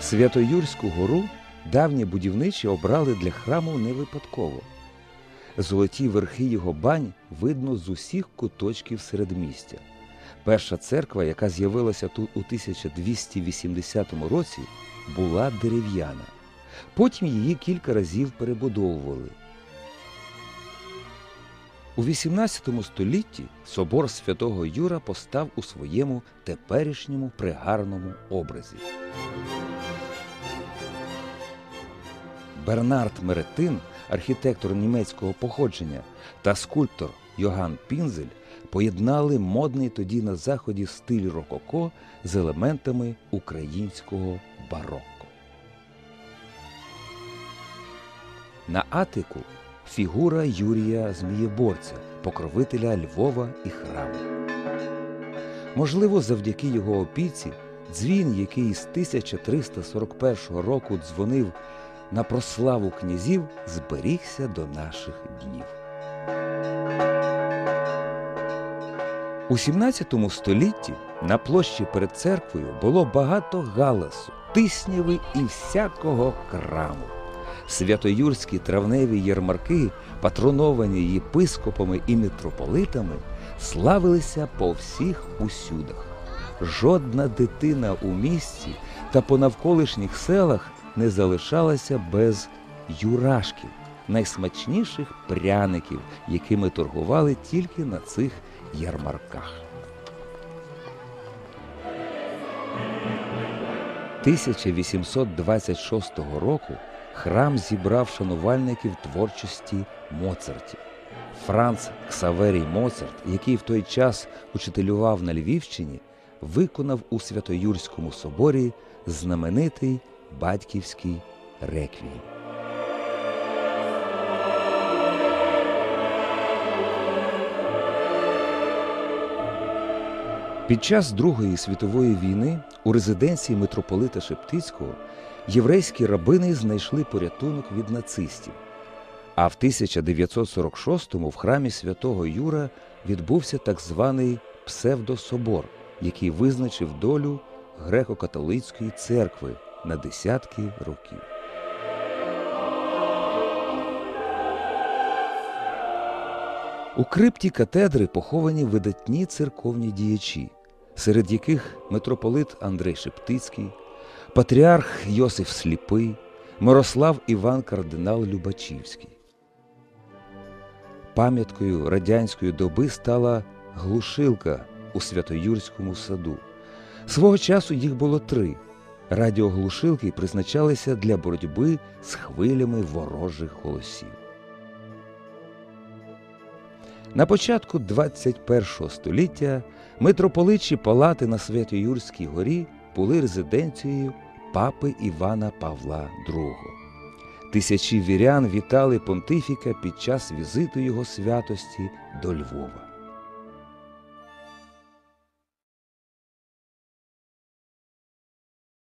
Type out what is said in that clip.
Святоюрську гору давні будівничі обрали для храму не випадково. Золоті верхи його бань видно з усіх куточків середмістя. Перша церква, яка з'явилася тут у 1280 році, була дерев'яна. Потім її кілька разів перебудовували. У XVIII столітті собор святого Юра постав у своєму теперішньому пригарному образі. Бернард Меретин, архітектор німецького походження, та скульптор Йоган Пінзель поєднали модний тоді на заході стиль рококо з елементами українського барокко. На атику фігура Юрія Змієборця, покровителя Львова і храму. Можливо, завдяки його опіці, дзвін, який з 1341 року дзвонив на прославу князів, зберігся до наших днів. У 17 столітті на площі перед церквою було багато галасу, тисняви і всякого краму. Святоюрські травневі ярмарки, патроновані єпископами і митрополитами, славилися по всіх усюдах. Жодна дитина у місті та по навколишніх селах не залишалася без юрашків, найсмачніших пряників, якими торгували тільки на цих ярмарках. 1826 року храм зібрав шанувальників творчості Моцартів. Франц Ксаверій Моцарт, який в той час учителював на Львівщині, виконав у Святоюрському соборі знаменитий батьківський реквієм. Під час Другої світової війни у резиденції митрополита Шептицького єврейські рабини знайшли порятунок від нацистів. А в 1946-му в храмі святого Юра відбувся так званий псевдособор, який визначив долю греко-католицької церкви на десятки років. У крипті катедри поховані видатні церковні діячі, серед яких митрополит Андрей Шептицький, патріарх Йосиф Сліпий, Мирослав Іван Кардинал Любачівський. Пам'яткою радянської доби стала глушилка у Святоюрському саду. Свого часу їх було три. Радіоглушилки призначалися для боротьби з хвилями ворожих голосів. На початку 21 століття митрополичі палати на Свято-Юрській горі були резиденцією папи Івана Павла II. Тисячі вірян вітали понтифіка під час візиту його святості до Львова.